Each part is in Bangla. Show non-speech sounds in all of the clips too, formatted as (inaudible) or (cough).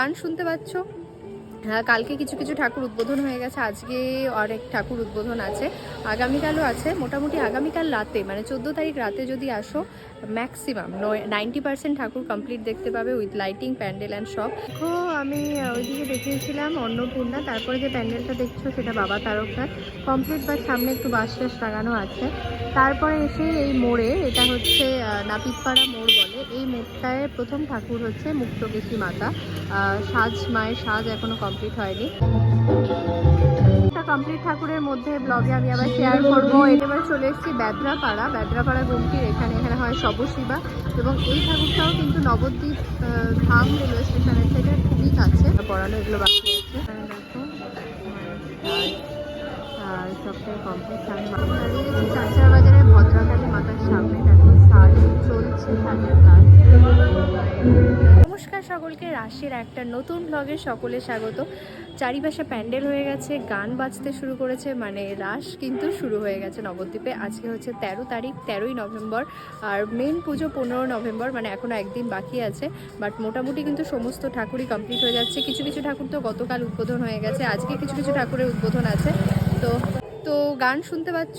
গান শুনতে পাচ্ছ? হ্যাঁ কালকে কিছু কিছু ঠাকুর উদ্বোধন হয়ে গেছে, আজকে অনেক ঠাকুর উদ্বোধন আছে। আগামীকালও আছে, মোটামুটি আগামীকাল রাতে মানে চোদ্দ তারিখ রাতে যদি আসো ম্যাক্সিমাম নাইনটি পার্সেন্ট ঠাকুর কমপ্লিট দেখতে পাবে উইথ লাইটিং প্যান্ডেল অ্যান্ড সব দেখো, আমি ওইদিকে দেখিয়েছিলাম অন্নপূর্ণা, তারপরে যে প্যান্ডেলটা দেখছ সেটা বাবা তারকনাথ কমপ্লিট বা সামনে একটু বাঁশ টাস লাগানো আছে। তারপরে এসে এই মোড়ে, এটা হচ্ছে নাপিতপাড়া মোড় বলে, এই মোড়টায় প্রথম ঠাকুর হচ্ছে মুক্তকেশী মাতা। সাজ, মায়ের সাজ এখনও কমপ্লিট হয়নি। কমপ্লিট ঠাকুরের মধ্যে ব্লগে আমি আবার শেয়ার করব। এবার চলে এসেছি ব্যাদ্রাপাড়া। ব্যাদ্রাপাড়া গুমটির এখানে এখানে হয় শবশিবা এবং এই ঠাকুরটাও কিন্তু নবদ্বীপ ধাম রেলওয়ে স্টেশনের থেকে খুবই কাছে। পড়ানো এগুলো বাকি আছে। দেখো। আর সবটাই কমপ্লিট মাথা দাঁড়িয়ে গেছি বাজারের ভদ্রকালী মাতার সামনে সাজ চলছে কাজ। নমস্কার সকলকে, রাশির একটা নতুন ব্লগে সকলে স্বাগত। চারিপাশে প্যান্ডেল হয়ে গেছে, গান বাজতে শুরু করেছে মানে রাস কিন্তু শুরু হয়ে গেছে নবদ্বীপে। আজকে হচ্ছে তেরো তারিখ, তেরোই নভেম্বর, আর মেন পুজো পনেরো নভেম্বর মানে এখনও একদিন বাকি আছে। বাট মোটামুটি কিন্তু সমস্ত ঠাকুরই কমপ্লিট হয়ে যাচ্ছে। কিছু কিছু ঠাকুর তো গতকাল উদ্বোধন হয়ে গেছে। আজকে কিছু কিছু ঠাকুরের উদ্বোধন আছে। তো তো গান শুনতে পাচ্ছ?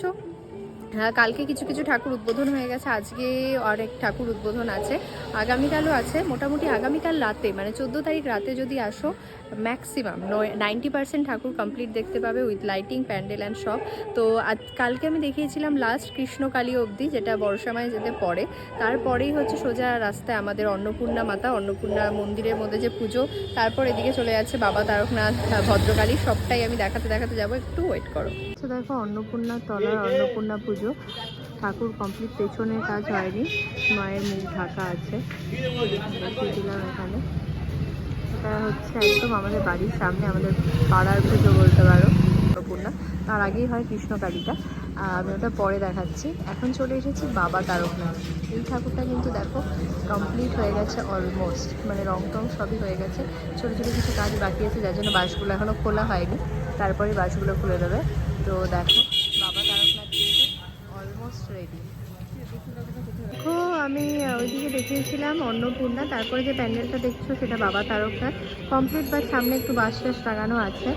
কালকে কিছু কিছু ঠাকুর উদ্বোধন হয়ে গেছে, আজকে অনেক ঠাকুর উদ্বোধন আছে। আগামীকালও আছে, মোটামুটি আগামীকাল রাতে মানে চোদ্দ তারিখ রাতে যদি আসো ম্যাক্সিমাম নাইনটি পার্সেন্ট ঠাকুর কমপ্লিট দেখতে পাবে উইথ লাইটিং প্যান্ডেল অ্যান্ড সব তো আজ, কালকে আমি দেখিয়েছিলাম লাস্ট কৃষ্ণকালী অবধি, যেটা বর্ষামায় যেতে পড়ে। তারপরেই হচ্ছে সোজা রাস্তায় আমাদের অন্নপূর্ণা মাতা, অন্নপূর্ণা মন্দিরের মধ্যে যে পুজো, তারপর এদিকে চলে যাচ্ছে বাবা তারকনাথ ভদ্রকালী, সবটাই আমি দেখাতে দেখাতে যাব, একটু ওয়েট করো। দেখো অন্নপূর্ণা তলার অন্নপূর্ণা পুজো ঠাকুর কমপ্লিট পেছনের কাজ হয়নি, মায়ের মুখ ঢাকা আছে। দিলাম এখানে। এটা হচ্ছে একদম আমাদের বাড়ির সামনে, আমাদের পাড়ার পুজো বলতে পারো। অন্নপূর্ণা তার আগেই হয় কৃষ্ণকালীটা। আমি ওটা পরে দেখাচ্ছি। এখন চলে এসেছি বাবা তারকনাথ। এই ঠাকুরটা কিন্তু দেখো কমপ্লিট হয়ে গেছে অলমোস্ট মানে রং টং সবই হয়ে গেছে। ছোটো ছোটো কিছু কাজ বাকি আছে, যার জন্য বাসগুলো এখনও খোলা হয়নি। তারপরে বাসগুলো খুলে দেবে। তো দেখো বাবা তারকনাথ কিন্তু অলমোস্ট রেডি দেখো আমি ওইদিকে দেখিয়েছিলাম অন্নপূর্ণা, তারপরে যে প্যান্ডেলটা দেখছ সেটা বাবা তারকনাথ কমপ্লিট বা সামনে একটু বাঁশ টাস লাগানো আছে।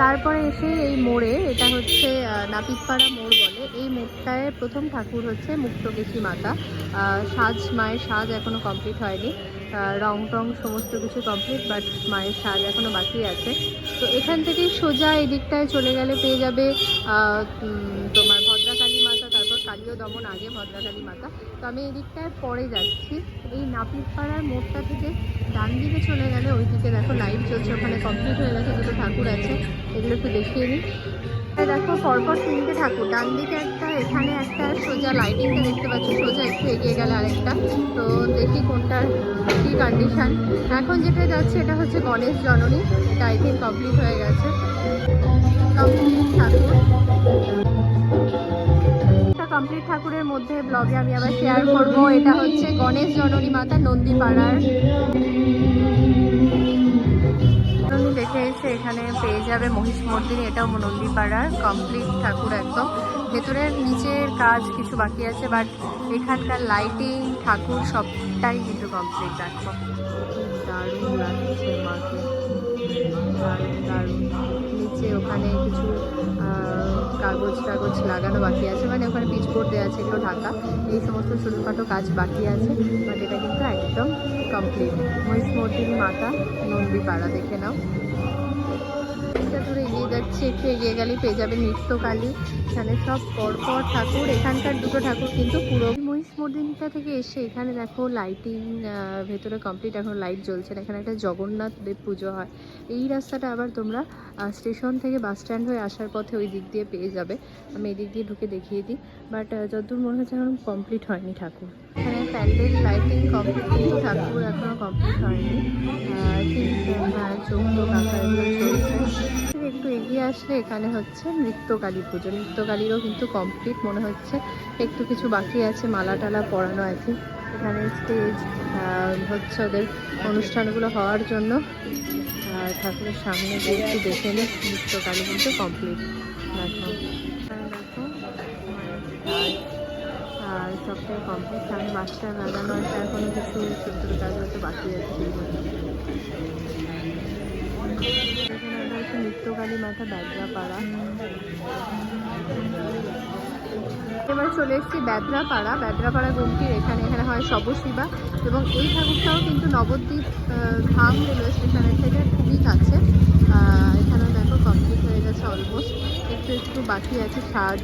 তারপরে এসে এই মোড়ে, এটা হচ্ছে নাপিতপাড়া মোড় বলে, এই মোড়টায় প্রথম ঠাকুর হচ্ছে মুক্তকেশী মাতা। সাজ, মায়ের সাজ এখনও কমপ্লিট হয়নি। রং টং সমস্ত কিছু কমপ্লিট, বাট মায়ের সাজ এখনও বাকি আছে। তো এখান থেকেই সোজা এই দিকটায় চলে গেলে পেয়ে যাবে আহ, উম, তোমার ভদ্রাকালী কালীয় দমন আগে ভদ্রাকালী মাতা। তো আমি এই দিকটায় পরে যাচ্ছি। এই নাপিতপাড়ার মোড়টা থেকে ডান দিকে চলে গেলে ওই দিকে দেখো লাইট চলছে ওখানে কমপ্লিট হয়ে গেছে, দুটো ঠাকুর আছে। এগুলো একটু দেখিয়ে নিই। দেখো পরপর তিনটে ঠাকুর। ডান দিকে একটা, এখানে একটা সোজা লাইটিংটা দেখতে পাচ্ছি। সোজা একটু এগিয়ে গেলে আরেকটা। তো দেখি কোনটার কী কন্ডিশন এখন যেটা যাচ্ছে এটা হচ্ছে গণেশ জননী। এটা আই থিঙ্ক কমপ্লিট হয়ে গেছে। কমপ্লিট ঠাকুর। কমপ্লিট ঠাকুরের মধ্যে ব্লগে আমি আবার শেয়ার করব। এটা হচ্ছে গণেশ জননী মাতা নন্দীপাড়ার। দেখে এসে এখানে পেয়ে যাবে মহিষ মর্দিনী এটাও নন্দীপাড়ার কমপ্লিট ঠাকুর একদম। ভেতরের নিচের কাজ কিছু বাকি আছে বাট এখানকার লাইটিং ঠাকুর সবটাই কিন্তু কমপ্লিট দেখো। দারুণ লাগছে মাকে। দারুণ দারুণ। ওখানে কিছু কাগজ টাগজ লাগানো বাকি আছে। মানে ওখানে পিচবোর্ড দেওয়া আছে, এগুলো ঢাকা। এই সমস্ত ছোটোখাটো কাজ বাকি আছে বাট এটা কিন্তু একদম কমপ্লিট মহিষমর্দিনী মাতা নন্দীপাড়া, দেখে নাও। ধরে এগিয়ে যাচ্ছে, একটু এগিয়ে গেলে পেয়ে যাবে নৃত্যকালী। এখানে সব পরপর ঠাকুর, এখানকার দুটো ঠাকুর কিন্তু পুরো মহিষমর্দিনীটা থেকে এসে এখানে দেখো লাইটিং ভেতরে কমপ্লিট এখন লাইট জ্বলছে না। এখানে একটা জগন্নাথ দেব পুজো হয়। এই রাস্তাটা আবার তোমরা স্টেশন থেকে বাস স্ট্যান্ড হয়ে আসার পথে ওই দিক দিয়ে পেয়ে যাবে। আমি এই দিক দিয়ে ঢুকে দেখিয়ে দিই। বাট যতদূর মনে হচ্ছে এখন কমপ্লিট হয়নি ঠাকুর। এখানে প্যান্ডেল লাইটিং কমপ্লিট ঠাকুর এখনও কমপ্লিট হয়নি। হ্যাঁ থেকে একটু এগিয়ে আসলে এখানে হচ্ছে নৃত্যকালী পুজো। নৃত্যকালীরও কিন্তু কমপ্লিট মনে হচ্ছে। একটু কিছু বাকি আছে, মালা টালা পরানো আছে এখানে স্টেজ হচ্ছে ওদের অনুষ্ঠানগুলো হওয়ার জন্য। ঠাকুরের সামনে গিয়ে একটু দেখে নিই, নৃত্যকালী কিন্তু কমপ্লিট দেখো। আর সবটাই কমপ্লিট সামনে মাস্টার লাগানো আছে এখনও কিছু ছোটো কাজ হয়তো বাকি আছে নিত্যকালী মাথা ব্যাগরা পাড়া এবার চলে এসেছি ব্যাদরা পাড়া ব্যাদরা গুমটির এখানে। এখানে হয় শবশিবা এবং এই ঠাকুরটাও কিন্তু নবদ্বীপ ধাম রেলওয়ে স্টেশনের থেকে খুবই কাছে। এখানে দেখো কমপ্লিট হয়ে গেছে অলমোস্ট একটু একটু বাকি আছে সাজ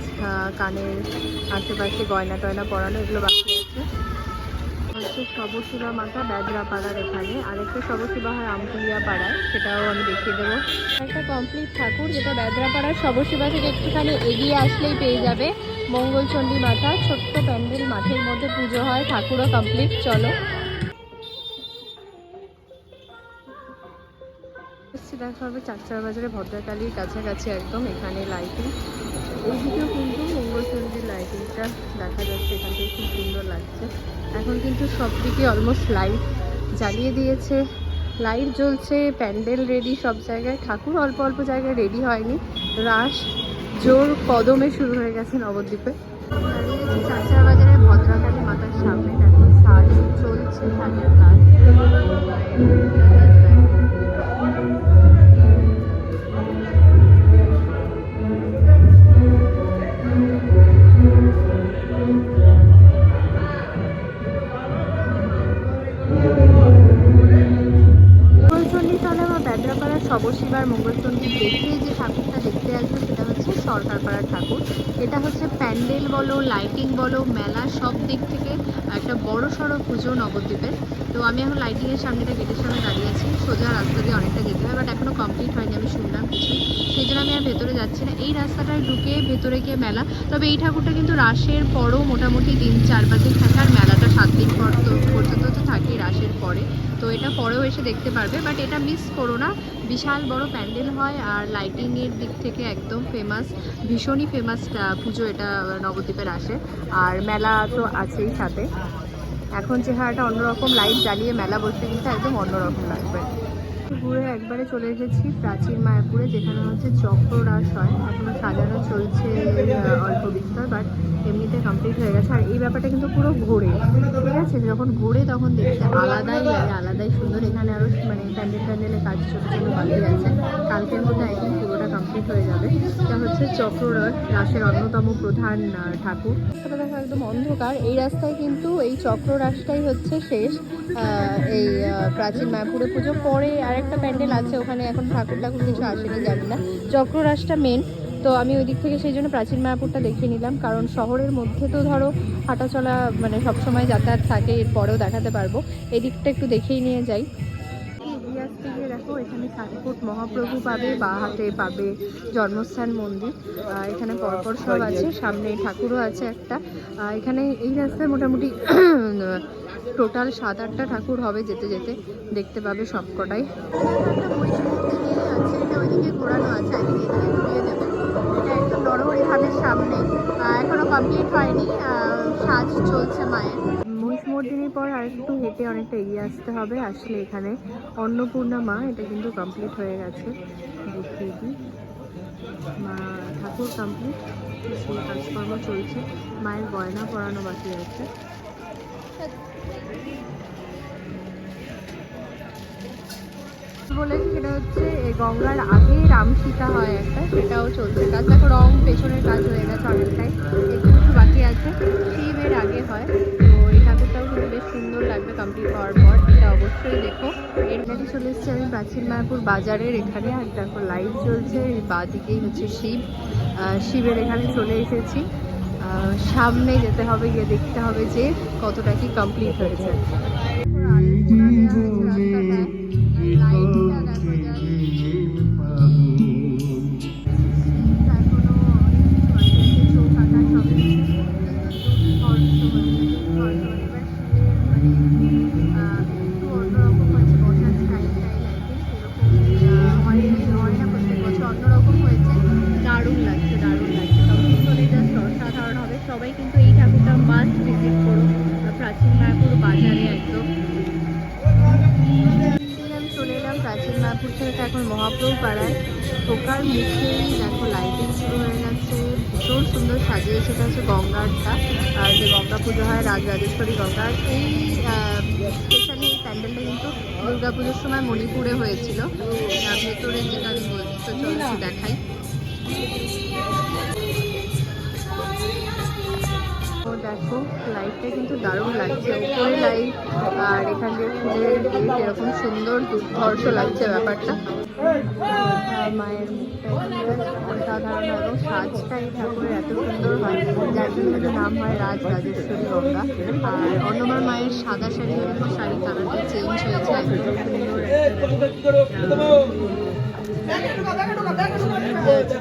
কানের আশেপাশে গয়না টয়না পরানো, এগুলো বাকি আছে। হচ্ছে শবশিবা মাতা ব্যাদরা পাড়ার এখানে। আরেকটা শবশিবা হয় আমকুলিয়া পাড়ায়, সেটাও আমি দেখিয়ে দেবো। একটা কমপ্লিট ঠাকুর যেটা ব্যাদরা পাড়ার শবশিবা থেকে একটুখানি এগিয়ে আসলেই পেয়ে যাবে। মঙ্গলচণ্ডী মাতা, ছোট্ট প্যান্ডেল, মাঠের মধ্যে পুজো হয়, ঠাকুরও কমপ্লিট চলো। দেখা হবে চারচার বাজারে ভদ্রকালীর কাছাকাছি একদম এখানে লাইটিং এইদিকেও কিন্তু মঙ্গলচণ্ডীর লাইটিংটা দেখা যাচ্ছে, এখান থেকে খুব সুন্দর লাগছে। এখন কিন্তু সব অলমোস্ট লাইট জ্বালিয়ে দিয়েছে। লাইট জ্বলছে প্যান্ডেল রেডি সব জায়গায়। ঠাকুর অল্প অল্প জায়গায় রেডি হয়নি। রাস, জোর কদমে শুরু হয়ে গেছে নবদ্বীপে। দাঁড়িয়ে আছি বাজারে ভদ্রকালী মাতার সামনে। দেখো সাজ চলছে সাজের কাজ। শবশিবার মঙ্গলচণ্ডী দেখে যে ঠাকুরটা দেখতে আসবে সেটা হচ্ছে সরকারপাড়ার ঠাকুর। এটা হচ্ছে প্যান্ডেল বলো, লাইটিং বলো, মেলা সব দিক থেকে একটা বড় সড়ো পুজো নবদ্বীপের। তো আমি এখন লাইটিংয়ের সামনেটা গেটের সামনে দাঁড়িয়ে আছি। সোজা রাস্তা দিয়ে অনেকটা যেতে হয় বাট এখনও কমপ্লিট হয়নি, আমি শুনলাম কিছু। সেই জন্য আমি আর ভেতরে যাচ্ছি না। এই রাস্তাটায় ঢুকে ভেতরে গিয়ে মেলা। তবে এই ঠাকুরটা কিন্তু রাসের পরও মোটামুটি দিন চার পাঁচ দিন থাকে আর মেলাটা সাত দিন পর তো পর্যন্ত তো থাকেই রাসের পরে তো এটা পরেও এসে দেখতে পারবে বাট এটা মিস করো না। বিশাল বড় প্যান্ডেল হয় আর লাইটিংয়ের দিক থেকে একদম ফেমাস ভীষণই ফেমাস পুজো এটা নবদ্বীপের আসে। আর মেলা তো আছেই সাথে। এখন চেহারাটা অন্যরকম লাইট জ্বালিয়ে মেলা বসতে কিন্তু একদম অন্যরকম লাগবে। ঘুরে একবারে চলে এসেছি, প্রাচীন মায়াপুরে, যেখানে হচ্ছে চক্ররাস হয়। এখনও সাজানো চলছে অল্প বিস্তর বাট এমনিতে কমপ্লিট হয়ে গেছে। আর এই ব্যাপারটা কিন্তু পুরো ঘোরে, ঠিক আছে? যখন ঘোরে তখন দেখতে আলাদাই লাগে, আলাদাই সুন্দর। এখানে আরও মানে প্যান্ডেল প্যান্ডেলের কাজ চলছে ছোটো বাকি আছে কালকের মধ্যে আই পুরোটা কমপ্লিট হয়ে যাবে। এটা হচ্ছে চক্র রাসের অন্যতম প্রধান ঠাকুর। এটা দেখো একদম অন্ধকার। এই রাস্তায় কিন্তু এই চক্র রাসটাই হচ্ছে শেষ। এই প্রাচীন মায়াপুরে পুজো। পরে আরেকটা প্যান্ডেল আছে, ওখানে এখন ঠাকুর ঠাকুর কিছু আসেনি, জানি না। চক্র রাসটা মেন তো আমি ওই দিক থেকে সেই জন্য প্রাচীন মায়াপুরটা দেখিয়ে নিলাম। কারণ শহরের মধ্যে তো ধরো হাঁটাচলা মানে সবসময় যাতায়াত থাকে, এরপরেও দেখাতে পারব। এদিকটা একটু দেখেই নিয়ে যাই। দেখো, এখানে সাতফুট মহাপ্রভু পাবে, বা হাতে পাবে জন্মস্থান মন্দির। এখানে পরপর সব আছে, সামনে ঠাকুরও আছে একটা। এখানে এই রাস্তায় মোটামুটি (clears throat) টোটাল সাত আটটা ঠাকুর হবে যেতে যেতে। দেখতে পাবে সব কটাই ওইদিকে ঘোরানো আছে এদিকে এটা একদম সামনে এখনও কমপ্লিট হয়নি। সাজ চলছে মায়ের। মহিষমর্দিনীর পর আরেকটু হেঁটে অনেকটা এগিয়ে আসতে হবে। আসলে এখানে অন্নপূর্ণা মা, এটা কিন্তু কমপ্লিট হয়ে গেছে। মা, ঠাকুর কমপ্লিট কাজকর্ম চলছে। মায়ের গয়না পরানো বাকি আছে। বলেছি সেটা হচ্ছে গঙ্গার আগে রাম সীতা হয় একটা, সেটাও চলছে। কাজ দেখো, রং পেছনের কাজ হয়ে গেছে অনেকটাই। একটু একটু বাকি আছে। শিবের আগে হয়। এই ঠাকুরটাও কিন্তু বেশ সুন্দর লাগবে কমপ্লিট হওয়ার পর, এটা অবশ্যই দেখো। এর কাছে চলে এসেছি আমি প্রাচীন মায়াপুর বাজারের, এখানে আর দেখো লাইট চলছে এই বাঁ দিকেই হচ্ছে শিব। শিবের এখানে চলে এসেছি। সামনে যেতে হবে, গিয়ে দেখতে হবে যে কতটা কি কমপ্লিট হয়েছে। মায়াপুর থেকে এখন মহাপ্রভু পাড়ায়। ঢোকার মুখেই দেখো লাইটিং শুরু হয়ে গেছে। ভীষণ সুন্দর সাজিয়ে এটা হচ্ছে গঙ্গারটা আর যে গঙ্গা পুজো হয় রাজরাজেশ্বরী গঙ্গা। আর এই স্পেশালি এই প্যান্ডেলটা কিন্তু দুর্গা পুজোর সময় মণিপুরে হয়েছিল। ভেতরে যেটা আমি বলছি দেখাই। ও দেখো লাইটটা কিন্তু দারুণ লাগছে। উপরে লাইট আর এখান দিয়ে ফুলের গেট এরকম সুন্দর দুর্ধর্ষ লাগছে ব্যাপারটা। আর মায়ের অসাধারণ এবং সাজটা এই ঠাকুরের এত সুন্দর হয়। যার জন্য নাম হয় রাজ রাজেশ্বরী গঙ্গা। আর অন্যবার মায়ের সাদা শাড়ি এরকম শাড়ি কালারটা চেঞ্জ হয়েছে একদম সুন্দর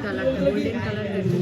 কালারটা গোল্ডেন কালার